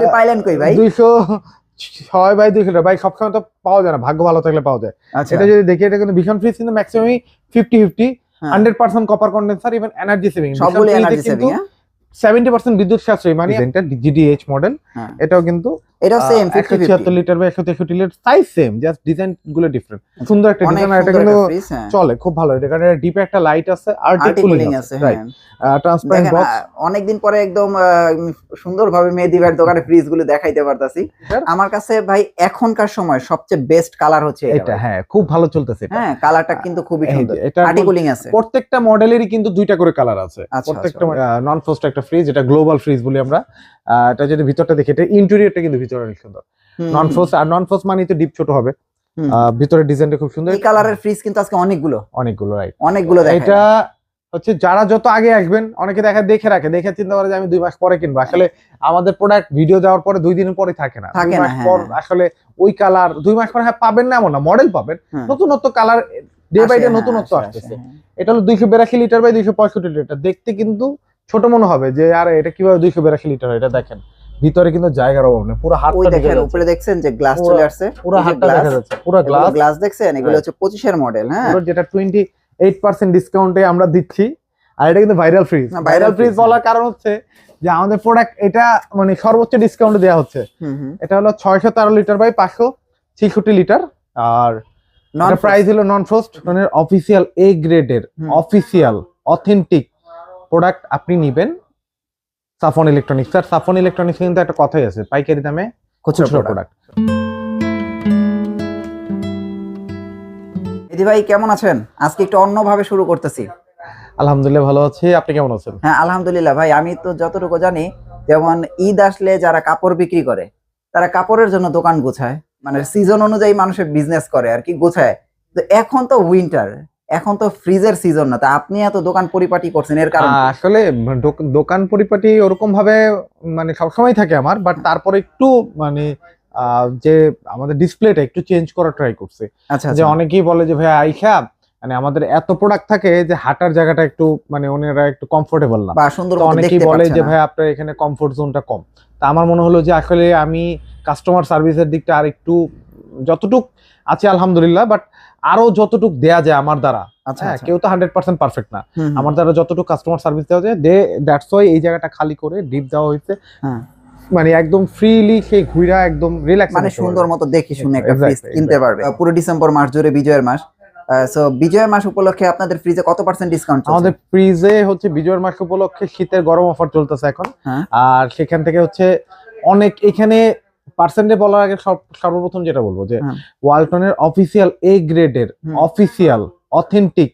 এগুলো পাইলেন কই ভাই? দুইশো ছয় বাই দুইশো ভাই সবসময় তো পাওয়া যায় না ভাগ্য ভালো থাকলে পাওয়া যায়। আচ্ছা। এটা যদি দেখি এটা কিন্তু ভীষণ ফ্রিজ কিন্তু ম্যাক্সিমামই fifty fifty. Hundred percent copper condenser even energy saving সবগুলো এনার্জি সেভিং সেভেন্টি পার্সেন্ট বিদ্যুৎ সাশ্রয়ী মানে এটা জিডিএইচ মডেল হ্যাঁ। এটাও কিন্তু এটাও সেম একশো 50 ছিয়াত্তর লিটার বা একশো তেষট্টি লিটার সাইজ সেম জাস্ট ডিজাইনগুলো ডিফারেন্ট সুন্দর একটা অনেক ডিজাইন এটা কিন্তু হ্যাঁ। চলে খুব ভালো। এটা কারণ ডিপে একটা লাইট আছে আর্টিক আর্টিকুলিং কুলিং আছে রাইট হ্যাঁ। ট্রান্সপারেন্ট বক্স অনেকদিন পরে একদম সুন্দর ভাবে মেহেদি ভাইয়ের দোকানে ফ্রিজগুলো দেখাইতে পারতাছি। আমার কাছে ভাই এখনকার সময় সবচেয়ে বেস্ট কালার হচ্ছে এটা এটা হ্যাঁ খুব ভালো চলতেছে এটা। হ্যাঁ কালারটা কিন্তু খুবই সুন্দর। এটা আর্টিকুলিং আছে। প্রত্যেকটা মডেলেরই কিন্তু দুইটা করে কালার আছে। আচ্ছা, প্রত্যেকটা নন ফ্রস্ট একটা ফ্রিজ এটা গ্লোবাল ফ্রিজ বলি আমরা। এটা যদি ভিতরটা দেখি এটা ইন্টেরিয়রটা কিন্তু ভিতরে অনেক সুন্দর। নন হুম, আর নন মানে তো ডিপ ছোট হবে। ভিতরের ডিজাইনটা খুব সুন্দর। এই কালারের ফ্রিজ কিন্তু আজকে অনেকগুলো। অনেকগুলো রাইট অনেকগুলো দেখা এটা হচ্ছে যারা যত আগে আসবেন অনেকে দেখা দেখে রাখে। দেখে চিন্তা করে যে আমি দুই মাস পরে কিনবো। আসলে আমাদের প্রোডাক্ট ভিডিও দেওয়ার পরে দুই দিন পরে থাকে না। থাকে দুই না, মাস হ্যাঁ, পর হ্যাঁ। আসলে ওই কালার দুই মাস পর হ্যাঁ পাবেন না এমন না মডেল পাবেন। নতুনত্ব কালার ডে বাই ডে নতুনত্ব আসতেছে। এটা হলো দুইশো বিরাশি লিটার বাই দুইশো পঁয়ষট্টি লিটার দেখতে কিন্তু ছোট মনে হবে যে আরে এটা কীভাবে দুইশো বিরাশি লিটার এটা দেখেন। ভিতরে কিন্তু জায়গার অভাব নেই পুরো হাতটা দেখেন উপরে দেখছেন যে গ্লাস চলে আসছে? পুরো হাতটা দেখা যাচ্ছে পুরো গ্লাস গ্লাস দেখছেন? এগুলো. হচ্ছে পঁচিশের মডেল হ্যাঁ? যেটা টোয়েন্টি এইট পার্সেন্ট ডিসকাউন্টে আমরা দিচ্ছি আর এটা কিন্তু ভাইরাল ফ্রিজ না, ভাইরাল ফ্রিজ বলার কারণ হচ্ছে যে আমাদের প্রোডাক্ট এটা মানে সর্বোচ্চ ডিসকাউন্টে দেওয়া হচ্ছে। এটা হলো ছয়শো তেরো লিটার বাই পাঁচশো ছিষট্টি লিটার আর নন প্রাইস হলো নন ফ্রস্ট অফিসিয়াল এ গ্রেডের। অফিসিয়াল অথেন্টিক প্রোডাক্ট আপনি নিবেন। সাফন ইলেকট্রনিক্স আর সাফন ইলেকট্রনিক্স কিন্তু একটা কথাই আছে পাইকারি দামে খুচরো প্রোডাক্ট দিদি ভাই কেমন আছেন? আজকে একটু অন্যভাবে শুরু করতেছি। আলহামদুলিল্লাহ ভালো আছি। আপনি কেমন আছেন? হ্যাঁ আলহামদুলিল্লাহ ভাই আমি তো যতটুকু জানি যেমন ঈদ আসলে যারা কাপড় বিক্রি করে তারা কাপড়ের জন্য দোকান গোছায়। মানে সিজন অনুযায়ী মানুষের বিজনেস করে আর কি গোছায়। তো এখন তো উইন্টার এখন তো ফ্রিজের সিজন না তা আপনি এত দোকান পরিপাটি করছেন এর কারণ আসলে দোকান পরিপাটি ওরকম ভাবে মানে সবসময় থাকে আমার বাট তারপরে একটু মানে যে আমাদের ডিসপ্লেটা একটু চেঞ্জ করা ট্রাই করছে। আচ্ছা যে আচ্ছা। অনেকেই বলে যে ভাই আইসা মানে আমাদের এত প্রোডাক্ট থাকে যে হাঁটার জায়গাটা একটু মানে ওনারা একটু কমফোর্টেবল না। বা সুন্দর অনেকেই বলে যে। ভাই আপনার এখানে কমফোর্ট জোনটা কম। তা আমার মনে হলো যে আসলে আমি কাস্টমার সার্ভিসের দিকটা আর একটু যতটুক আছে আলহামদুলিল্লাহ বাট আরও যতটুকু দেয়া যায় আমার দ্বারা আচ্ছা হ্যাঁ আচ্ছা। কেউ তো হান্ড্রেড পার্সেন্ট পারফেক্ট না। আমার দ্বারা যতটুকু কাস্টমার সার্ভিস দেওয়া যায় দে দ্যাটস ওয়াই এই জায়গাটা খালি করে ডিপ দেওয়া হয়েছে হ্যাঁ। মানে একদম ফ্রিলি সেই ঘুরা একদম রিল্যাক্স মানে সুন্দর মতো দেখে শুনে একটা ফ্রিজ কিনতে পারবে পুরো ডিসেম্বর মাস জুড়ে বিজয়ের মাস সো বিজয়ের মাস উপলক্ষে আপনাদের ফ্রিজে কত পার্সেন্ট ডিসকাউন্ট আমাদের ফ্রিজে হচ্ছে বিজয়ের মাস উপলক্ষে শীতের গরম অফার চলতেছে এখন হ্যাঁ। আর সেখান থেকে হচ্ছে অনেক এখানে পার্সেন্টে বলার আগে সর্বপ্রথম যেটা বলব যে হ্যাঁ। ওয়ালটনের অফিসিয়াল এ গ্রেডের। অফিসিয়াল অথেন্টিক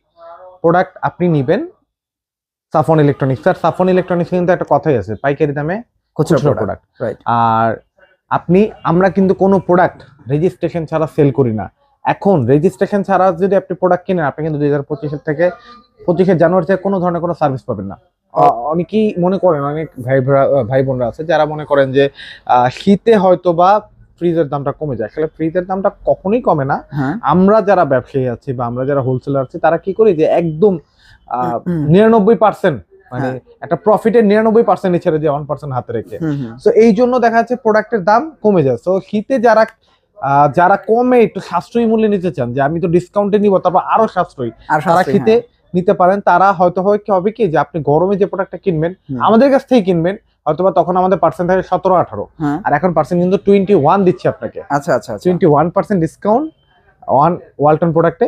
প্রোডাক্ট আপনি নিবেন। সাফন ইলেকট্রনিক্স আর সাফন ইলেকট্রনিক্স কিন্তু একটা কথাই আছে পাইকারি দামে খুচরো প্রোডাক্ট আর আপনি আমরা কিন্তু কোনো প্রোডাক্ট রেজিস্ট্রেশন ছাড়া সেল করি না। এখন রেজিস্ট্রেশন ছাড়া যদি আপনি প্রোডাক্ট কিনেন আপনি কিন্তু দুই হাজার পঁচিশের থেকে পঁচিশের জানুয়ারি থেকে কোনো ধরনের কোনো সার্ভিস পাবেন না। অনেকেই মনে করেন অনেক ভাই ভাই বোনরা আছে যারা মনে করেন যে আহ, শীতে হয়তো বা ফ্রিজের দামটা কমে যায় আসলে ফ্রিজের দামটা কখনোই কমে না হ্যাঁ আমরা যারা ব্যবসায়ী আছি বা আমরা যারা হোলসেলার আছি তারা কি করি যে একদম। নিরানব্বই পার্সেন্ট মানে হ্যাঁ। একটা প্রফিটের নিরানব্বই পার্সেন্ট ছেড়ে দিয়ে ওয়ান পার্সেন্ট হাতে রেখে। তো এই জন্য দেখা যাচ্ছে প্রোডাক্টের দাম কমে যায় তো শীতে যারা আহ, যারা কমে একটু সাশ্রয়ী মূল্যে নিতে চান যে আমি তো ডিসকাউন্টে নিব তারপর আরও সাশ্রয়ী আর তারা সাশ্রয়ী, শীতে হ্যাঁ। নিতে পারেন তারা হয়তো হয় কি হবে কি যে আপনি গরমে যে প্রোডাক্টটা কিনবেন আমাদের কাছ থেকে কিনবেন হয়তোবা তখন আমাদের পার্সেন্ট থাকে সতেরো আঠারো। হ্যাঁ। আর এখন পার্সেন্ট কিন্তু টোয়েন্টি ওয়ান দিচ্ছে আপনাকে। আচ্ছা আচ্ছা twenty one percent discount one Walton প্রোডাক্টে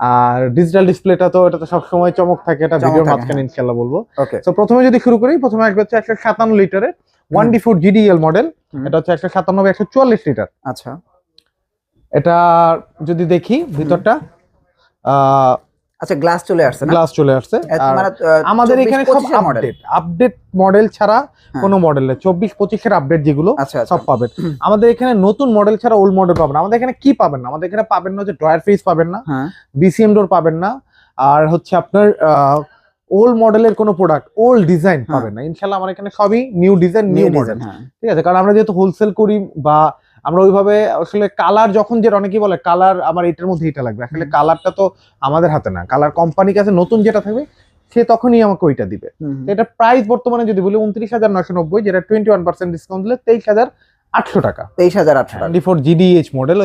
আর ডিজিটাল ডিসপ্লেটা তো এটা তো সবসময় চমক থাকে এটা ভিডিওর মাঝখানে হ্যাঁ। ইনশাল্লাহ বলব। তো প্রথমে যদি শুরু করি প্রথমে আসবে হচ্ছে একশো সাতান্ন লিটারের one D four GDL model এটা হচ্ছে একশো সাতানব্বই একশো চুয়াল্লিশ লিটার। আচ্ছা। এটা যদি দেখি ভিতরটা আচ্ছা গ্লাস চলে আসছে না? গ্লাস চলে আসছে। মানে, আমাদের এখানে সব 25 এর মডেল আপডেট আপডেট মডেল ছাড়া হ্যাঁ। কোনো মডেল নেই। চব্বিশ পঁচিশের আপডেট যেগুলো আচ্ছা আচ্ছা। সব পাবেন আমাদের এখানে নতুন মডেল ছাড়া ওল্ড মডেল পাবেন না। আমাদের এখানে কি পাবেন না? আমাদের এখানে পাবেন না যে ড্রয়ার ফ্রিজ পাবেন না হ্যাঁ। বিসিএম ডোর পাবেন না আর হচ্ছে আপনার ওল্ড মডেলের কোনো প্রোডাক্ট ওল্ড ডিজাইন হ্যাঁ। পাবেন না। ইনশাল্লাহ আমার এখানে সবই নিউ ডিজাইন নিউ মডেল হ্যাঁ। ঠিক আছে? কারণ আমরা যেহেতু হোলসেল করি বা আমরা ওইভাবে আসলে কালার যখন যেটা অনেকেই বলে কালার আমার এটার মধ্যে এটা লাগবে। আসলে কালারটা তো আমাদের হাতে না। কালার কোম্পানির কাছে নতুন যেটা থাকবে সে তখনই আমাকে ওইটা দিবে। এটা প্রাইস বর্তমানে যদি বলি উনত্রিশ হাজার নয়শো নব্বই যেটা টোয়েন্টি ওয়ান পার্সেন্ট ডিসকাউন্ট দিলে তেইশ হাজার আটশো টাকা। তেইশ হাজার আটশো twenty four GDH model.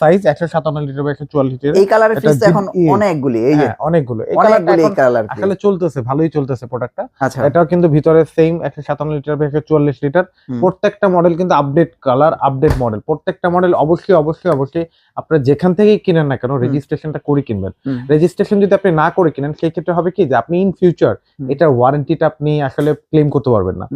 Size একশো সাতান্ন লিটার বা একশো চুয়াল্লিশ লিটার এই কালারের ফ্রিজ এখন অনেকগুলি এই হ্যাঁ অনেকগুলো। এই এই কালার আসলে চলতেছে ভালোই চলতেছে প্রোডাক্টটা আচ্ছা। এটাও কিন্তু ভিতরে সেম একশো সাতান্ন লিটার বা একশো চুয়াল্লিশ লিটার প্রত্যেকটা মডেল কিন্তু আপডেট কালার আপডেট মডেল প্রত্যেকটা মডেল অবশ্যই অবশ্যই অবশ্যই আপনারা যেখান থেকেই কিনেন না কেন রেজিস্ট্রেশনটা করে কিনবেন। রেজিস্ট্রেশন যদি আপনি না করে কিনেন সেই ক্ষেত্রে হবে কি যে আপনি ইন ফিউচার। এটার ওয়ারেন্টিটা আপনি আসলে ক্লেম করতে পারবেন না।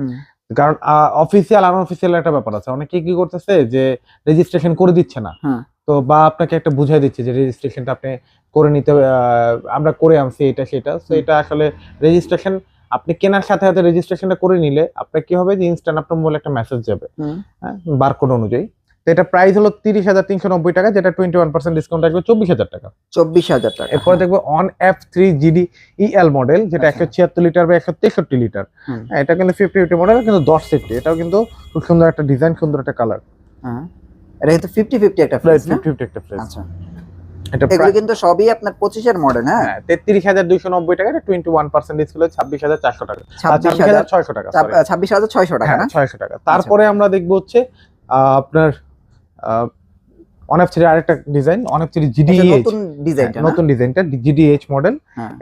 কারণ অফিসিয়াল আনঅফিসিয়াল একটা ব্যাপার আছে। অনেকে কি করতেছে যে রেজিস্ট্রেশন করে দিচ্ছে না। হ্যাঁ। তো বা আপনাকে একটা বুঝাই দিচ্ছে যে রেজিস্ট্রেশনটা আপনি করে নিতে আহ, আমরা করে আনছি এটা সেটা। তো এটা আসলে রেজিস্ট্রেশন আপনি কেনার সাথে সাথে রেজিস্ট্রেশনটা করে নিলে আপনার কি হবে যে ইনস্ট্যান্ট আপনার মোবাইলে একটা মেসেজ যাবে। হ্যাঁ বারকোড অনুযায়ী। তো এটা প্রাইস হলো তিরিশ হাজার তিনশো নব্বই টাকা যেটা টোয়েন্টি ওয়ান পার্সেন্ট ডিসকাউন্ট আসবে চব্বিশ হাজার টাকা। চব্বিশ হাজার টাকা। এরপরে দেখব on F three GD EL model যেটা আচ্ছা। একশো ছিয়াত্তর লিটার বা একশো তেষট্টি লিটার হ্যাঁ, এটা কিন্তু ফিফটি ফিফটি মডেল কিন্তু দশ সেফটি এটাও কিন্তু খুব সুন্দর একটা ডিজাইন সুন্দর একটা কালার হ্যাঁ। এটা কিন্তু ফিফটি ফিফটি একটা ফিফটি ফিফটি একটা আচ্ছা। এগুলো কিন্তু সবই আপনার পঁচিশের মডেল হ্যাঁ? তেত্রিশ হাজার দুইশো নব্বই টাকা এটা টোয়েন্টি ওয়ান পার্সেন্ট ডিসকাউন্ট ছাব্বিশ হাজার চারশো টাকা। ছাব্বিশ ছাব্বিশ হাজার ছয়শো টাকা ছাব্বিশ হাজার ছয়শো টাকা হ্যাঁ ছয়শো টাকা। তারপরে আমরা দেখব হচ্ছে আহ, আপনার অনেক থ্রি আরেকটা ডিজাইন অনেক থ্রি জিডিএইচ নতুন ডিজাইনটা হ্যাঁ, নতুন ডিজাইনটা জিডিএইচ মডেল।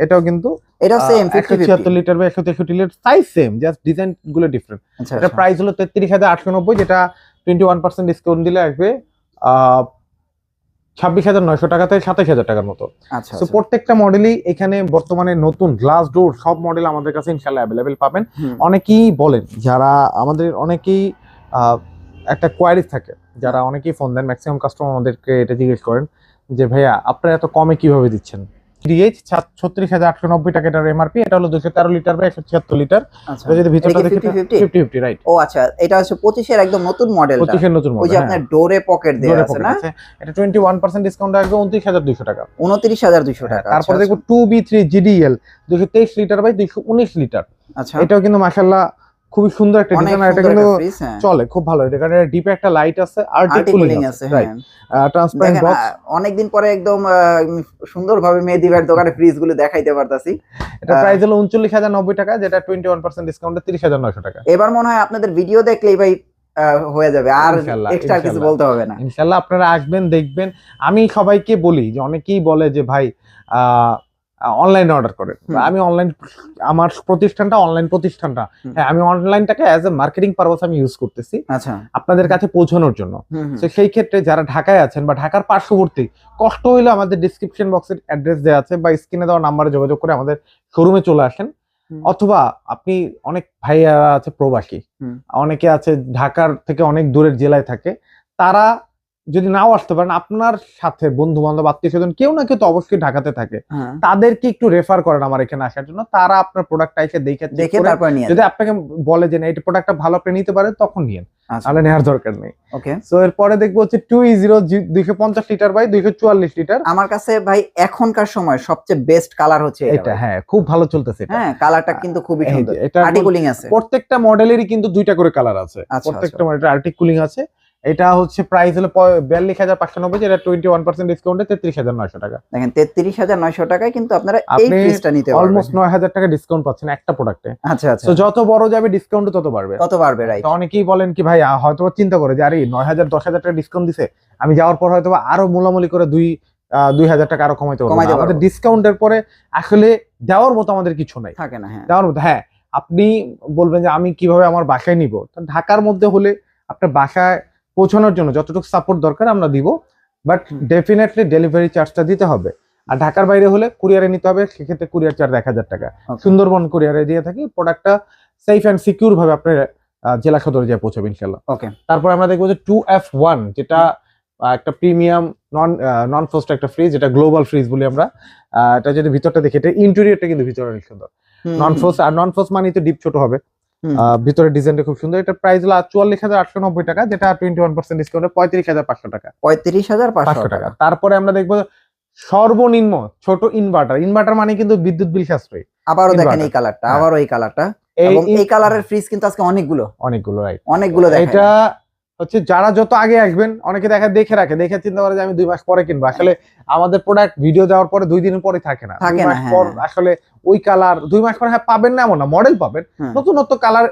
এটাও কিন্তু এটা সেম একশো ফিফটি ছিয়াত্তর লিটার বা একশো তেষট্টি লিটার সাইজ সেম জাস্ট ডিজাইনগুলো ডিফারেন্ট আচ্ছা এটা প্রাইস হলো তেত্রিশ হাজার আটশো নব্বই যেটা টোয়েন্টি ওয়ান পার্সেন্ট ডিসকাউন্ট দিলে আসবে ছাব্বিশ হাজার নয়শো টাকা থেকে সাতাশ হাজার টাকার মতো। আচ্ছা তো প্রত্যেকটা মডেলই এখানে বর্তমানে নতুন গ্লাস ডোর সব মডেল আমাদের কাছে ইনশাল্লাহ অ্যাভেলেবেল পাবেন। অনেকেই বলেন যারা আমাদের অনেকেই আহ, একটা কোয়ারিজ থাকে যারা অনেকেই ফোন দেন ম্যাক্সিমাম কাস্টমার আমাদেরকে এটা জিজ্ঞেস করেন যে ভাইয়া আপনারা এত কমে কীভাবে দিচ্ছেন? ডিএইচ ছত্রিশ হাজার আটশো নব্বই টাকা এটার এমআরপি এটা হলো দুশো তেরো লিটার বা একশো ছিয়াত্তর লিটার। এটা যদি ভিতরটা দেখি ফিফটি ফিফটি রাইট ও আচ্ছা এটা হচ্ছে পঁচিশের একদম নতুন মডেল পঁচিশের নতুন ওই যে মডেল আপনার ডোরে পকেট দেওয়া আছে না? এটা টোয়েন্টি ওয়ান পার্সেন্ট ডিসকাউন্ট আসবে উনত্রিশ হাজার দুশো টাকা। উনত্রিশ হাজার দুইশো টাকা হ্যাঁ, তারপরে দেখব টু বি থ্রি জিডিএল দুশো তেইশ লিটার বাই দুশো উনিশ লিটার। আচ্ছা। এটাও কিন্তু মাসাল্লাহ খুবই সুন্দর একটা অনেক ডিজাইন এটা কিন্তু হ্যাঁ। চলে খুব ভালো। এটা কারণ ডিপে একটা লাইট আছে আর্টিকুলিং Articulating আছে আছে রাইট হ্যাঁ ট্রান্সপারেন্ট বক্স অনেকদিন পরে একদম সুন্দর ভাবে মেহেদি ভাইয়ের দোকানে ফ্রিজগুলো দেখাইতে পারতাছি। এটা আহ, প্রাইস হলো উনচল্লিশ হাজার নব্বই টাকা যেটা টোয়েন্টি ওয়ান পার্সেন্ট ডিসকাউন্টে তিরিশ হাজার নয়শো টাকা। এবার মনে হয় আপনাদের ভিডিও দেখলেই ভাই আহ, হয়ে যাবে আর এক্সট্রা কিছু বলতে হবে না। ইনশাল্লাহ আপনারা আসবেন দেখবেন। আমি সবাইকে বলি যে অনেকেই বলে যে ভাই অনলাইনে অর্ডার করেন আমি অনলাইন আমার প্রতিষ্ঠানটা অনলাইন প্রতিষ্ঠানটা। হ্যাঁ আমি অনলাইনটাকে অ্যাজ এ মার্কেটিং পারপাস আমি ইউজ করতেছি। আচ্ছা। আপনাদের কাছে পৌঁছানোর জন্য। তো সেই ক্ষেত্রে যারা ঢাকায় আছেন বা ঢাকার পার্শ্ববর্তী কষ্ট হইলে আমাদের ডিসক্রিপশন বক্সের অ্যাড্রেস দেওয়া আছে বা স্ক্রিনে দেওয়া নাম্বারে যোগাযোগ করে আমাদের শোরুমে চলে আসেন। অথবা আপনি অনেক ভাইয়ারা আছে প্রবাসী। অনেকে আছে ঢাকার থেকে অনেক দূরের জেলায় থাকে। তারা যদি নাও আসতে পারেন আপনার সাথে বন্ধু বান্ধব আত্মীয় স্বজন কেউ না কেউ তো অবশ্যই ঢাকাতে থাকে। হ্যাঁ। তাদেরকে একটু রেফার করেন আমার এখানে আসার জন্য। তারা আপনার প্রোডাক্টটা এসে দেখে দেখে তারপর নিয়ে যদি আপনাকে বলে যে না এই প্রোডাক্টটা ভালো আপনি নিতে পারেন তখন নিয়েন। আচ্ছা। তাহলে নেওয়ার দরকার নেই। ওকে। সো এরপরে দেখব হচ্ছে টু জিরো দুইশো পঞ্চাশ লিটার বাই দুইশো চুয়াল্লিশ লিটার আমার কাছে ভাই এখনকার সময় সবচেয়ে বেস্ট কালার হচ্ছে এটা হ্যাঁ খুব ভালো চলতেছে হ্যাঁ কালারটা কিন্তু খুবই সুন্দর। এটা আর্টিকুলিং আছে। প্রত্যেকটা মডেলেরই কিন্তু দুইটা করে কালার আছে। আচ্ছা, প্রত্যেকটা মডেলের আর্টিকুলিং আছে। এটা হচ্ছে প্রাইস হলো বিয়াল্লিশ হাজার পাঁচশো নব্বই যেটা টোয়েন্টি ওয়ান পার্সেন্ট ডিসকাউন্টে তেত্রিশ হাজার নয়শো টাকা। দেখেন তেত্রিশ হাজার নয়শো টাকায় কিন্তু আপনারা এই ফ্রিজটা নিতে অলমোস্ট নয় হাজার টাকা ডিসকাউন্ট পাচ্ছেন একটা প্রোডাক্টে আচ্ছা আচ্ছা। যত বড় যাবে ডিসকাউন্ট তত বাড়বে। তত বাড়বে রাইট তো অনেকেই বলেন কি ভাই হয়তো চিন্তা করে যে আরে নয় হাজার দশ হাজার টাকা ডিসকাউন্ট দিছে আমি যাওয়ার পর হয়তো আরও মোলামুলি করে দুই দুই হাজার টাকা আরও কমাইতে পারব। আমাদের ডিসকাউন্টের পরে আসলে দেওয়ার মতো আমাদের কিছু নাই। থাকে না হ্যাঁ। দেওয়ার মতো হ্যাঁ। আপনি বলবেন যে আমি কীভাবে আমার বাসায় নিব? ঢাকার মধ্যে হলে আপনার বাসায় পৌঁছানোর জন্য যতটুকু সাপোর্ট দরকার আমরা দিব বাট ডেফিনেটলি ডেলিভারি চার্জটা দিতে হবে। আর ঢাকার বাইরে হলে কুরিয়ারে নিতে হবে সেক্ষেত্রে কুরিয়ার চার্জ এক হাজার টাকা. সুন্দরবন কুরিয়ারে দিয়ে থাকি প্রোডাক্টটা সেফ অ্যান্ড সিকিউর ভাবে আপনার জেলা সদরে যায় পৌঁছাবে ইনশাল্লাহ ওকে তারপর আমরা দেখব যে টু এফ ওয়ান যেটা একটা প্রিমিয়াম নন নন ফোস্ট একটা ফ্রিজ যেটা গ্লোবাল ফ্রিজ বলি আমরা। এটা যদি ভিতরটা দেখি এটা ইন্টেরিয়রটা কিন্তু ভিতরে অনেক সুন্দর। নন ফোস্ট আর নন ফোস্ট মানে তো ডিপ ছোট হবে। ভিতরে ডিজাইনটা খুব সুন্দর। এটা প্রাইস হলো চুয়াল্লিশ হাজার আটশো নব্বই টাকা যেটা টোয়েন্টি ওয়ান পার্সেন্ট ডিসকাউন্টে পঁয়ত্রিশ হাজার পাঁচশো টাকা। পঁয়ত্রিশ হাজার পাঁচশো টাকা। তারপরে আমরা দেখব সর্বনিম্ন ছোট ইনভার্টার ইনভার্টার মানে কিন্তু বিদ্যুৎ বিল সাশ্রয়ী। আবারও দেখেন এই কালারটা হ্যাঁ। আবারও এই কালারটা এই এবং এই কালারের ফ্রিজ কিন্তু আজকে অনেকগুলো। অনেকগুলো রাইট অনেকগুলো এটা হচ্ছে যারা যত আগে আসবেন অনেকে দেখা দেখে রাখে দেখে চিন্তা করে যে আমি দুই মাস পরে কিনবো আসলে আমাদের প্রোডাক্ট ভিডিও দেওয়ার পরে দুই দিন পরে থাকে না দুই মাস হ্যাঁ। পর আসলে ওই কালার দুই মাস পরে হ্যাঁ পাবেন না এমন না মডেল পাবেন। নতুনত্ব কালার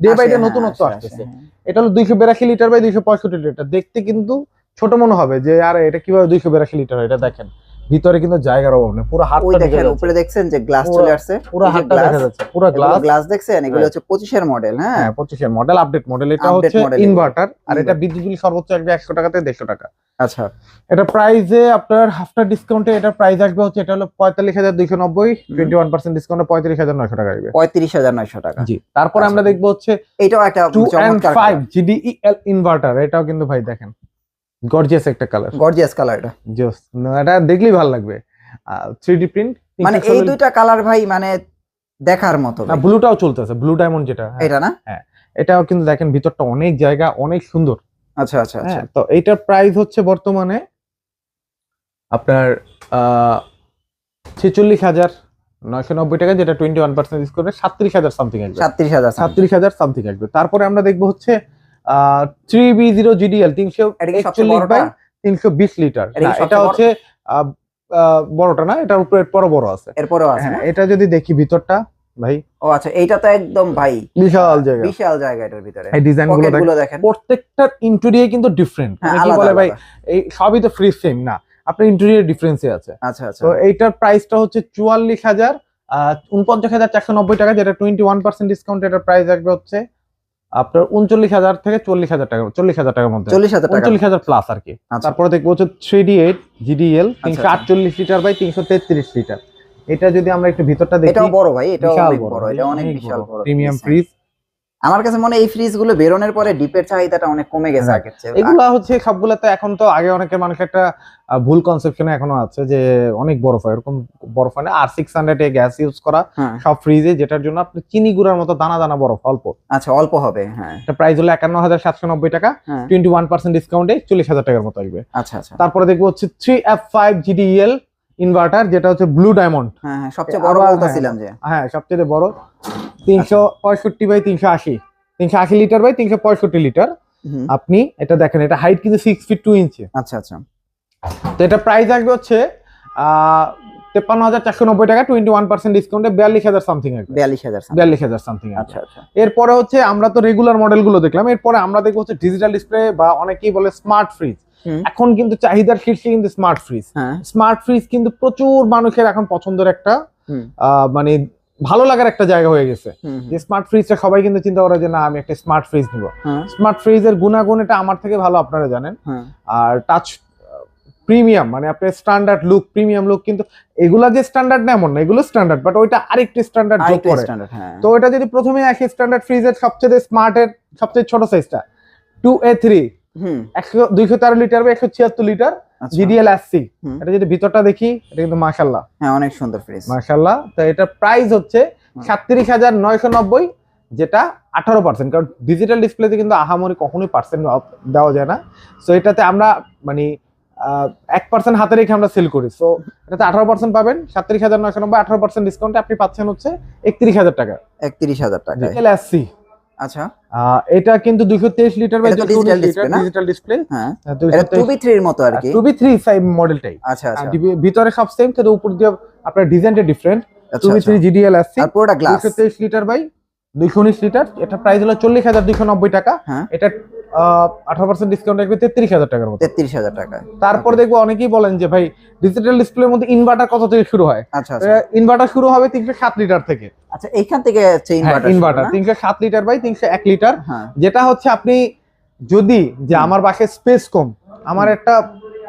ডে বাই ডে নতুনত্ব আসতেছে হ্যাঁ। এটা হলো দুইশো বিরাশি লিটার বাই দুইশো পঁয়ষট্টি লিটার দেখতে কিন্তু ছোট মনে হবে যে আরে এটা কীভাবে দুইশো বিরাশি লিটার এটা দেখেন ভিতরে কিন্তু জায়গার অভাব নেই পুরো হাতটা দেখেন উপরে দেখছেন যে গ্লাস চলে আসছে পুরো হাতটা দেখা যাচ্ছে পুরো গ্লাস গ্লাস দেখছেন এগুলো হ্যাঁ। হচ্ছে পঁচিশের মডেল হ্যাঁ? হ্যাঁ পঁচিশের মডেল আপডেট মডেল এটা হচ্ছে ইনভার্টার আর এটা। বিদ্যুৎ বিল সর্বোচ্চ আসবে একশো টাকা থেকে দেড়শো টাকা। আচ্ছা। এটা প্রাইসে আপনার হাফটার ডিসকাউন্টে এটা প্রাইস আসবে হচ্ছে এটা হলো পঁয়তাল্লিশ হাজার দুইশো নব্বই টোয়েন্টি ওয়ান পার্সেন্ট ডিসকাউন্টে পঁয়ত্রিশ হাজার নয়শো টাকা আসবে। পঁয়ত্রিশ হাজার নয়শো টাকা। জি তারপরে আমরা আচ্ছা। দেখব হচ্ছে এটাও একটা চমৎকার ফাইভ জিডিইএল ইনভার্টার এটাও কিন্তু ভাই দেখেন। গর্জিয়াস একটা কালার গর্জিয়াস কালার এটা। জোস এটা দেখলেই ভালো লাগবে। থ্রি প্রিন্ট মানে এই দুইটা কালার ভাই মানে দেখার মতো না ব্লুটাও চলতেছে ব্লু ডায়মন্ড যেটা হ্যাঁ, এটা না? এটাও কিন্তু দেখেন ভিতরটা অনেক জায়গা অনেক সুন্দর। আচ্ছা আচ্ছা আচ্ছা। হ্যাঁ তো এইটার প্রাইস হচ্ছে বর্তমানে আপনার ছেচল্লিশ হাজার নয়শো নব্বই টাকা যেটা টোয়েন্টি ওয়ান পার্সেন্ট ডিসকাউন্টে সাতত্রিশ হাজার সামথিং আসবে। সাতত্রিশ হাজার সাতত্রিশ হাজার সামথিং আসবে। তারপরে আমরা দেখব হচ্ছে থ্রি বি জিরো জিডিএল তিনশো এটা একচল্লিশ বাই তিনশো বিশ লিটার। এটা এটা? হচ্ছে বড়টা না এটার উপরে বড় বড় আছে। এরপরেও আছে হ্যাঁ এটা যদি দেখি ভিতরটা ভাই। ও আচ্ছা এইটা তো একদম ভাই বিশাল জায়গা। বিশাল জায়গা এটার ভিতরে। এই ডিজাইনগুলো দেখেন। গুলো প্রত্যেকটার ইন্টেরিয়র কিন্তু ডিফারেন্ট হ্যাঁ কি বলে ভাই এই সবই তো ফ্রি সেম না। আপনার ইন্টেরিয়র ডিফারেন্সই আছে। আচ্ছা আচ্ছা। তো এইটার প্রাইসটা হচ্ছে চুয়াল্লিশ হাজার উনপঞ্চাশ হাজার চারশো নব্বই টাকা যেটা টোয়েন্টি ওয়ান পার্সেন্ট ডিসকাউন্ট এটার প্রাইস আসবে হচ্ছে আপনার উনচল্লিশ হাজার থেকে চল্লিশ হাজার টাকা চল্লিশ হাজার টাকার মধ্যে। চল্লিশ হাজার উনচল্লিশ হাজার প্লাস আর কি। আচ্ছা। তারপরে দেখব হচ্ছে থ্রি ডি এইট জিডিএল তিনশো। আটচল্লিশ লিটার বাই তিনশো তেত্রিশ লিটার। এটা যদি আমরা একটু ভিতরটা দেখি বড় ভাই এটা অনেক বড়। বড় এটা অনেক বিশাল বড়। প্রিমিয়াম ফ্রিজ আমার কাছে মনে হয় এই ফ্রিজগুলো বেরোনোর পরে ডিপের চাহিদাটা অনেক কমে গেছে হ্যাঁ। আগের চেয়ে। এগুলা হচ্ছে সবগুলাতে এখন তো আগে অনেকের মানুষ একটা ভুল কনসেপশনে এখনও আছে যে অনেক বরফ হয় এরকম বরফ হয় না। আর six hundred A gas use করা হ্যাঁ। সব ফ্রিজে যেটার জন্য আপনি চিনি গুঁড়ার মতো দানা দানা বরফ অল্প। আচ্ছা অল্প হবে হ্যাঁ। এটা প্রাইস হলো একান্ন হাজার সাতশো নব্বই টাকা। টোয়েন্টি ওয়ান পার্সেন্ট ডিসকাউন্টে চল্লিশ হাজার টাকার মতো আসবে। আচ্ছা আচ্ছা। তারপরে দেখব হচ্ছে three F five GDL inverter যেটা হচ্ছে ব্লু ডায়মন্ড হ্যাঁ হ্যাঁ সবচেয়ে বড় বলতেছিলাম যে। হ্যাঁ সবচেয়ে বড়। তিনশো পঁয়ষট্টি বাই তিনশো আশি। তিনশো আশি লিটার বাই তিনশো পঁয়ষট্টি লিটার। আপনি এটা দেখেন এটা হাইট কিন্তু সিক্স ফিট টু ইঞ্চি আচ্ছা আচ্ছা। তো এটা প্রাইস আসবে হচ্ছে তেপ্পান্ন হাজার চারশো নব্বই টাকা টোয়েন্টি ওয়ান পার্সেন্ট ডিসকাউন্টে বিয়াল্লিশ হাজার সামথিং বিয়াল্লিশ হাজার বিয়াল্লিশ হাজার সামথিং আচ্ছা আচ্ছা। এরপরে হচ্ছে আমরা তো রেগুলার মডেলগুলো দেখলাম এরপরে আমরা দেখব হচ্ছে ডিজিটাল ডিসপ্লে বা অনেকেই বলে স্মার্ট ফ্রিজ। এখন কিন্তু চাহিদার শীর্ষে কিন্তু স্মার্ট ফ্রিজ স্মার্ট ফ্রিজ কিন্তু প্রচুর মানুষের এখন পছন্দের একটা মানে ভালো লাগার একটা জায়গা হয়ে গেছে। যে স্মার্ট ফ্রিজটা সবাই কিন্তু চিন্তা করে যে না আমি একটা স্মার্ট ফ্রিজ নিব। স্মার্ট ফ্রিজের গুণাগুণ এটা আমার থেকে ভালো আপনারা জানেন। হ্যাঁ। আর টাচ প্রিমিয়াম মানে আপনার স্ট্যান্ডার্ড লুক প্রিমিয়াম লুক কিন্তু এগুলা যে স্ট্যান্ডার্ড না এমন না এগুলো স্ট্যান্ডার্ড বাট ওইটা আরেকটু স্ট্যান্ডার্ড যোগ করে। হ্যাঁ। তো এটা যদি প্রথমে আসে স্ট্যান্ডার্ড ফ্রিজের সবচেয়ে স্মার্টের সবচেয়ে ছোট সাইজটা টু এ থ্রি একশো দুইশো তেরো লিটার বা একশো ছিয়াত্তর লিটার আচ্ছা। জিডিএল এসসি এটা যদি ভিতরটা দেখি এটা কিন্তু মাশাল্লাহ হ্যাঁ অনেক সুন্দর ফ্রিজ মাশাল্লাহ তো এটার প্রাইস হচ্ছে সাতত্রিশ হাজার নয়শো নব্বই যেটা আঠারো পার্সেন্ট কারণ ডিজিটাল ডিসপ্লেতে কিন্তু আহামরি কখনোই পার্সেন্ট দেওয়া যায় না। সো এটাতে আমরা মানে এক পার্সেন্ট হাতে রেখে আমরা সেল করি। সো এটাতে আঠারো পার্সেন্ট পাবেন। সাতত্রিশ হাজার নয়শো নব্বই আঠারো পার্সেন্ট ডিসকাউন্টে আপনি পাচ্ছেন হচ্ছে একত্রিশ হাজার টাকা। একত্রিশ হাজার টাকা এসসি আচ্ছা। এটা কিন্তু দুইশো তেইশ লিটার বা এটা তো দুশো digital লিটার ডিজিটাল ডিসপ্লে হ্যাঁ। এটা মতো আর কি? মডেলটাই আচ্ছা আচ্ছা। ভিতরে সব সেম কিন্তু উপর দিয়ে আপনার ডিজাইনটা ডিফারেন্ট আচ্ছা, আচ্ছা। আসছে আর পুরোটা গ্লাস লিটার বাই দুইশো উনিশ লিটার। এটা প্রাইস হলো চল্লিশ হাজার দুইশো নব্বই টাকা। হ্যাঁ। এটা আঠারো পার্সেন্ট ডিসকাউন্ট রাখবে তেত্রিশ হাজার টাকার মতো। তেত্রিশ হাজার টাকা। তারপর দেখব অনেকেই বলেন যে ভাই ডিজিটাল ডিসপ্লের মধ্যে ইনভার্টার কত থেকে শুরু হয়? আচ্ছা আচ্ছা। ইনভার্টার শুরু হবে তিনশো সাত লিটার থেকে। আচ্ছা এইখান থেকে হ্যাঁ ইনভার্টার ইনভার্টার তিনশো সাত লিটার বাই তিনশো এক লিটার হ্যাঁ। যেটা হচ্ছে আপনি যদি যে আমার বাসায় স্পেস কম আমার একটা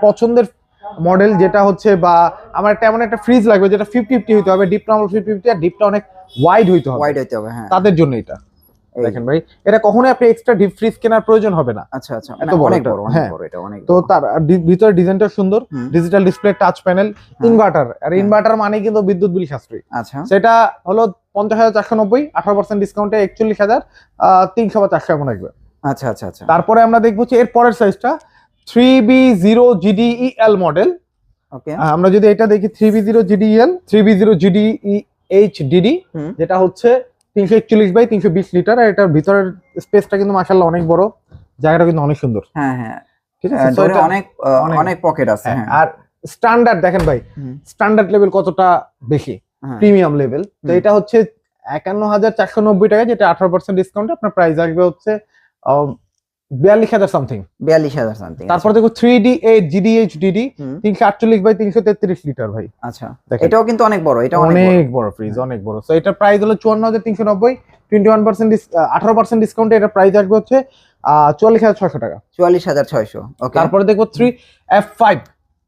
পছন্দের মডেল যেটা হচ্ছে বা আমার একটা এমন একটা ফ্রিজ লাগবে যেটা ফিফটি ফিফটি হইতে হবে ডিপ নর্মাল ফিফটি ফিফটি আর ডিপটা অনেক ওয়াইড হইতে হবে। ওয়াইড হইতে হবে হ্যাঁ। তাদের জন্য এটা। দেখেন ভাই এটা কখনোই আপনি এক্সট্রা ডিপ ফ্রিজ কেনার প্রয়োজন হবে না। আচ্ছা আচ্ছা এত বড় এটা, অনেক হ্যাঁ। এটা অনেক তো তার ভিতরে ডিজাইনটা সুন্দর digital display touch panel. Inverter আর। ইনভার্টার মানে কিন্তু বিদ্যুৎ বিল সাশ্রয়ী। আচ্ছা। সেটা হলো পঞ্চাশ হাজার চারশো নব্বই আঠারো পার্সেন্ট ডিসকাউন্টে একচল্লিশ হাজার তিনশো বা চারশো এমন আসবে। আচ্ছা আচ্ছা আচ্ছা। তারপরে আমরা দেখব হচ্ছে এর পরের সাইজটা three B zero GDEL model okay আমরা যদি এটা দেখি three B zero GDL three B zero GD H DD. যেটা হচ্ছে তিনশো একচল্লিশ বাই তিনশো বিশ লিটার আর এটার ভিতরের স্পেসটা কিন্তু মাসাল্লাহ অনেক বড়। জায়গাটা কিন্তু অনেক সুন্দর। হ্যাঁ হ্যাঁ। ঠিক আছে? অনেক অনেক- পকেট আছে হ্যাঁ, হ্যাঁ। আর স্ট্যান্ডার্ড দেখেন ভাই স্ট্যান্ডার্ড লেভেল কতটা বেশি। প্রিমিয়াম লেভেল তো এটা হচ্ছে একান্ন হাজার চারশো নব্বই টাকা যেটা আঠারো পার্সেন্ট ডিসকাউন্ট আপনার প্রাইস আসবে হচ্ছে বিয়াল্লিশ হাজার সামথিং বিয়াল্লিশ হাজার সামথিং তারপর দেখো three D eight GDH DD হুম। তিনশো আটচল্লিশ বাই তিনশো তেত্রিশ লিটার ভাই। আচ্ছা। এটাও কিন্তু অনেক বড় এটা অনেক বড়। ফ্রিজ অনেক বড়। তো এটার প্রাইস হলো চুয়ান্ন হাজার তিনশো নব্বই টোয়েন্টি ওয়ান পার্সেন্ট আঠারো পার্সেন্ট ডিসকাউন্টে এটার প্রাইস আসবে হচ্ছে চুয়াল্লিশ হাজার ছয়শো টাকা। চুয়াল্লিশ হাজার ছয়শো তারপরে দেখব three F five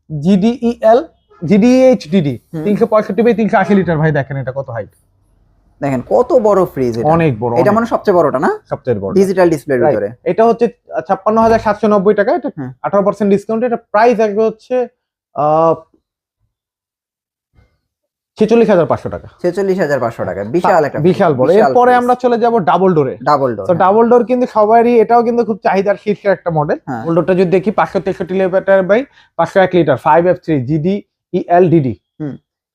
GDEL GDH DD তিনশো পঁয়ষট্টি বাই তিনশো আশি লিটার। ভাই দেখেন এটা কত হাইট দেখেন কত বড় ফ্রিজ অনেক বড় এটা মানে সবচেয়ে বড়টা না? সবচেয়ে বড়। ডিজিটাল ডিসপ্লের ভিতরে। এটা হচ্ছে ছাপ্পান্ন হাজার সাতশো নব্বই টাকা এটা আঠারো পার্সেন্ট ডিসকাউন্ট এটা প্রাইস আসবে হচ্ছে ছেচল্লিশ হাজার পাঁচশো টাকা। ছেচল্লিশ হাজার পাঁচশো টাকা। বিশাল একটা বিশাল বড়। এরপরে আমরা চলে যাব ডাবল ডোরে ডাবল ডোর তো ডাবল ডোর কিন্তু সবারই এটাও কিন্তু খুব চাহিদার শীর্ষে একটা মডেল হ্যাঁ। ডাবল ডোরটা যদি দেখি পাঁচশো তেষট্টি লিটার বাই পাঁচশো এক litre five F three GD EL DD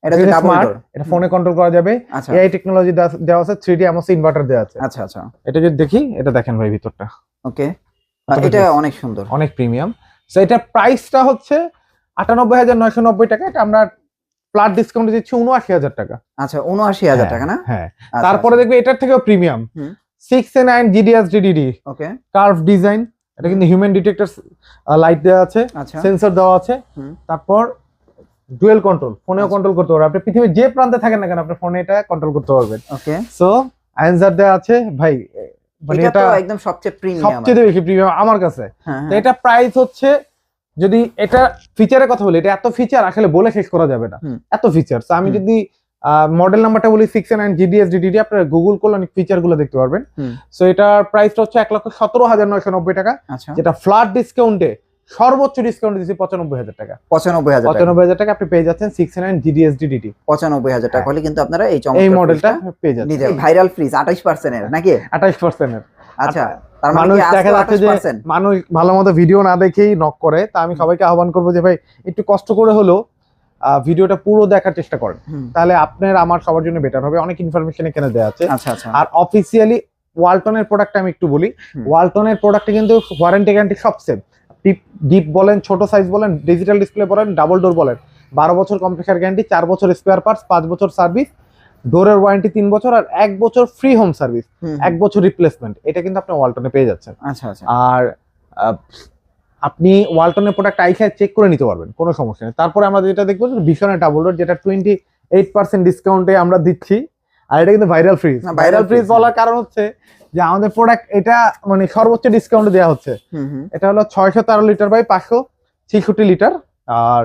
এটা হচ্ছে ডাবল ডোর এটা ফোনে কন্ট্রোল করা যাবে। আচ্ছা। এআই টেকনোলজি দেওয়া আছে থ্রি ডি ইনভার্টার দেওয়া আছে। আচ্ছা আচ্ছা। এটা যদি দেখি এটা দেখেন ভাই ভিতরটা। ওকে এটা অনেক সুন্দর। অনেক প্রিমিয়াম প্রাইসটা হচ্ছে আটানব্বই হাজার নয়শো নব্বই টাকা। এটা আমরা ফ্ল্যাট ডিসকাউন্ট দিচ্ছি উনআশি হাজার টাকা। আচ্ছা উনআশি হাজার হ্যাঁ, টাকা না? হ্যাঁ আচ্ছা, তারপরে দেখবে এটার থেকেও premium A GDS DDD okay curve design এটা কিন্তু হিউম্যান ডিটেক্টর লাইট দেওয়া আছে। আচ্ছা। সেন্সর দেওয়া আছে। তারপর ডুয়েল কন্ট্রোল ফোনেও আচ্ছা। কন্ট্রোল করতে পারবেন আপনি পৃথিবীর যে প্রান্তে থাকেন না কেন আপনি ফোনে এটা কন্ট্রোল করতে পারবেন। ওকে। সো অ্যান্সার দেওয়া আছে ভাই মানে এটা তো একদম সবচেয়ে প্রিমিয়াম সবচেয়ে বেশি প্রিমিয়াম আমার কাছে। হ্যাঁ তো এটা প্রাইস হচ্ছে যদি এটা ফিচারের কথা বলি এটা এত ফিচার আসলে বলে শেষ করা যাবে না। এত ফিচার তো আমি। যদি মডেল নাম্বারটা বলি সিক্স নাইন জিডিএস ডিডিডি আপনার গুগল করলে অনেক ফিচারগুলো দেখতে পারবেন। সো এটার প্রাইসটা হচ্ছে এক লক্ষ সতেরো হাজার নয়শো নব্বই টাকা। আচ্ছা। যেটা ফ্ল্যাট ডিসকাউন্টে সর্বোচ্চ ডিসকাউন্ট দিচ্ছি পঁচানব্বই হাজার টাকা। পঁচানব্বই হাজার টাকা। পঁচানব্বই হাজার টাকা আপনি পেয়ে যাচ্ছেন সিক্স নাইন জিডিএস ডিডিডি পঁচানব্বই হাজার টাকা। হলে কিন্তু আপনারা এই এই মডেলটা পেয়ে যাচ্ছেন। ভাইরাল ফ্রিজ আঠাইশ পার্সেন্টের নাকি? আঠাইশ পার্সেন্টের। আচ্ছা তার মানে মানুষ দেখা যাচ্ছে যে মানুষ ভালো মতো ভিডিও না দেখেই নক করে তা আমি সবাইকে আহ্বান করব যে ভাই একটু কষ্ট করে আহ, ভিডিওটা পুরো দেখার চেষ্টা করেন। তাহলে আপনার আমার সবার জন্য বেটার হবে। অনেক ইনফরমেশন এখানে দেওয়া আছে। আচ্ছা আচ্ছা। আর অফিসিয়ালি ওয়ালটনের প্রোডাক্ট আমি একটু বলি। ওয়ালটনের প্রোডাক্টে কিন্তু ওয়ারেন্টি গ্যারান্টি সব সেম ডিপ ডিপ বলেন ছোট সাইজ বলেন ডিজিটাল ডিসপ্লে বলেন ডাবল ডোর বলেন। বারো বছর কম্পিউটার গ্যারান্টি চার বছর স্পেয়ার পার্টস পাঁচ বছর সার্ভিস ডোরের ওয়ারেন্টি তিন বছর আর এক বছর ফ্রি হোম সার্ভিস এক বছর রিপ্লেসমেন্ট এটা কিন্তু আপনি ওয়ালটনে পেয়ে যাচ্ছেন। আচ্ছা আচ্ছা। আর আপনি ওয়ালটনের প্রোডাক্ট আইসায় চেক করে নিতে পারবেন কোনো সমস্যা নেই। তারপরে আমরা যেটা দেখব ভীষণের ডাবল ডোর যেটা টোয়েন্টি এইট পার্সেন্ট ডিসকাউন্টে আমরা দিচ্ছি আর এটা কিন্তু ভাইরাল ফ্রিজ ভাইরাল ফ্রিজ বলার কারণ হচ্ছে যে আমাদের প্রোডাক্ট এটা মানে সর্বোচ্চ ডিসকাউন্ট দেওয়া হচ্ছে। এটা হলো ছয়শো তেরো লিটার বাই পাঁচশো ছিষট্টি লিটার আর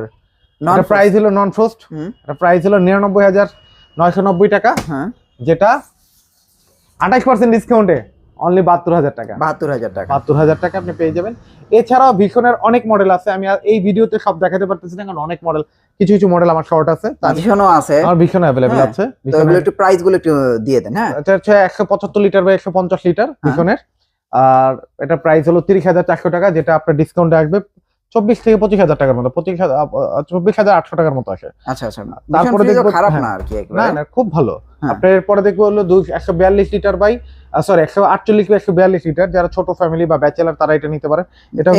প্রাইস হলো নন ফ্রোস্ট এটা প্রাইস হলো নিরানব্বই হাজার নয়শো নব্বই টাকা। হ্যাঁ। যেটা আঠাশ পার্সেন্ট ডিসকাউন্টে অনলি বাহাত্তর হাজার টাকা। বাহাত্তর হাজার টাকা। বাহাত্তর হাজার টাকা আপনি পেয়ে যাবেন। এছাড়াও ভীষণের অনেক মডেল আছে। আমি এই ভিডিওতে সব দেখাতে পারতেছি না কারণ অনেক মডেল কিছু কিছু মডেল আমার শর্ট আছে। ভীষণও আছে। আমার ভীষণ অ্যাভেলেবেল হ্যাঁ, আছে। একটু প্রাইসগুলো একটু দিয়ে দেন হ্যাঁ। এটা হচ্ছে একশো পঁচাত্তর লিটার বা একশো পঞ্চাশ লিটার ভীষণের আর এটা প্রাইস হলো তিরিশ হাজার চারশো টাকা যেটা আপনার ডিসকাউন্টে আসবে চব্বিশ থেকে পঁচিশ হাজার টাকার মতো। পঁচিশ হাজার চব্বিশ হাজার আটশো টাকার মতো আসে। আচ্ছা আচ্ছা। তারপরে দেখবো- খারাপ হ্যাঁ। না আর কি না না খুব ভালো। হ্যাঁ। আপনার এরপরে দেখব হলো দুই একশো বিয়াল্লিশ লিটার বাই সরি একশো আটচল্লিশ বা একশো বিয়াল্লিশ লিটার। যারা ছোট ফ্যামিলি বা ব্যাচেলার তারা এটা নিতে পারে এটা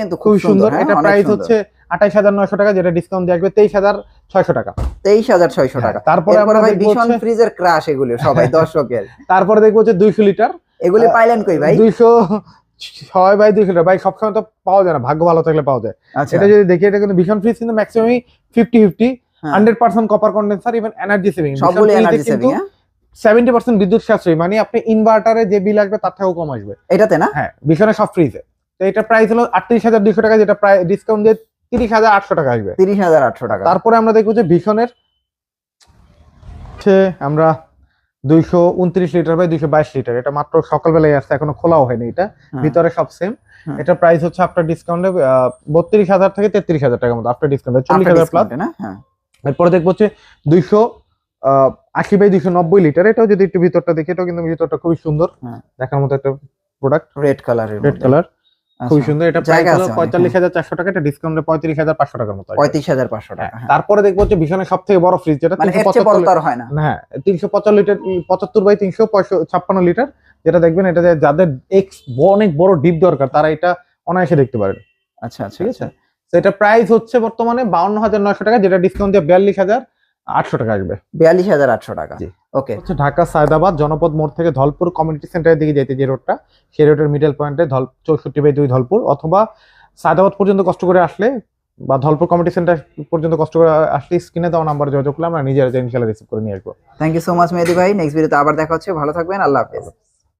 কিন্তু খুব সুন্দর হ্যাঁ, এটা প্রাইস হচ্ছে আঠাইশ হাজার নয়শো টাকা যেটা ডিসকাউন্ট দিয়ে আসবে তেইশ হাজার ছয়শো টাকা। তেইশ হাজার ছয়শো হ্যাঁ, টাকা। তারপরে আমরা ভাই ভীষণ ফ্রিজের ক্রাশ এগুলো সবাই দর্শকের। তারপরে দেখব হচ্ছে দুইশো লিটার। এগুলি পাইলেন কই ভাই? দুইশো ছয় বাই দুইশো লিটার। ভাই সবসময় তো পাওয়া যায় না ভাগ্য ভালো থাকলে পাওয়া যায়। আচ্ছা। এটা যদি দেখি এটা কিন্তু ভীষণ ফ্রিজ কিন্তু ম্যাক্সিমাম ফিফটি ফিফটি হ্যাঁ। Hundred percent copper condenser even energy saving সবগুলো এনার্জি সেভিং সেভেন্টি পার্সেন্ট বিদ্যুৎ সাশ্রয়ী। মানে আপনি ইনভার্টারে যে বিল আসবে তার থেকেও কম আসবে। এটাতে না? হ্যাঁ ভীষণের সব ফ্রিজে তো এটা প্রাইস হলো আটত্রিশ হাজার দুইশো টাকা যেটা প্রায় ডিসকাউন্ট দিয়ে তিরিশ হাজার আটশো টাকা আসবে। তিরিশ হাজার আটশো টাকা। তারপরে আমরা দেখব যে ভীষণের আমরা দুইশো উনত্রিশ লিটার বাই দুইশো বাইশ লিটার এটা মাত্র সকালবেলায় আসছে এখনও খোলাও হয়নি এটা। হ্যাঁ। ভিতরে সব সেম এটা প্রাইস হচ্ছে আপনার ডিসকাউন্টে বত্রিশ হাজার থেকে তেত্রিশ হাজার টাকার মতো আফটার ডিসকাউন্টে চল্লিশ হাজার প্লাস হ্যাঁ এরপরে দেখব হচ্ছে দুইশো আশি বাই দুইশো নব্বই লিটার এটাও যদি একটু ভিতরটা দেখি এটাও কিন্তু ভিতরটা খুবই সুন্দর। হ্যাঁ। দেখার মতো একটা product red colour red colour খুবই সুন্দর। এটা প্রাইস হলো পঁয়তাল্লিশ হাজার চারশো টাকা এটা ডিসকাউন্টে পঁয়ত্রিশ হাজার পাঁচশো টাকার মতো। পঁয়ত্রিশ হাজার পাঁচশো হ্যাঁ, টাকা হ্যাঁ। তারপরে দেখব হচ্ছে ভীষণের সব থেকে বড় ফ্রিজ যেটা মানে তিনশো পঁচাত্তর হয় না। হ্যাঁ তিনশো পঁচাত্তর লিটার পঁচাত্তর বাই তিনশো ছাপ্পান্ন লিটার যেটা দেখবেন এটা যাদের এক্স অনেক বড় ডিপ দরকার তারা এটা অনায়াসে দেখতে পারেন। আচ্ছা আচ্ছা ঠিক আছে? তো এটা প্রাইস হচ্ছে বর্তমানে বাউন্ন হাজার নয়শো টাকা যেটা ডিসকাউন্ট দিয়ে বিয়াল্লিশ হাজার আটশো টাকা আসবে। বিয়াল্লিশ হাজার আটশো টাকা। ওকে হচ্ছে ঢাকা সায়দাবাদ জনপদ মোড় থেকে ধলপুর কমিউনিটি সেন্টারের দিকে যেতে যে রোডটা সেই রোডের মিডল পয়েন্টে ধল চৌষট্টি বাই দুই ধলপুর অথবা সায়দাবাদ পর্যন্ত কষ্ট করে আসলে বা ধলপুর কমিউনিটি সেন্টার পর্যন্ত কষ্ট করে আসলে স্ক্রিনে দেওয়া নাম্বার যোগাযোগ করলে আমরা নিজেরা ইনশাল্লাহ রিসিভ করে নিয়ে আসব। Thank you so much Mehedi ভাই। নেক্সট ভিডিওতে আবার দেখা হচ্ছে। ভালো থাকবেন। আল্লাহ হাফেজ।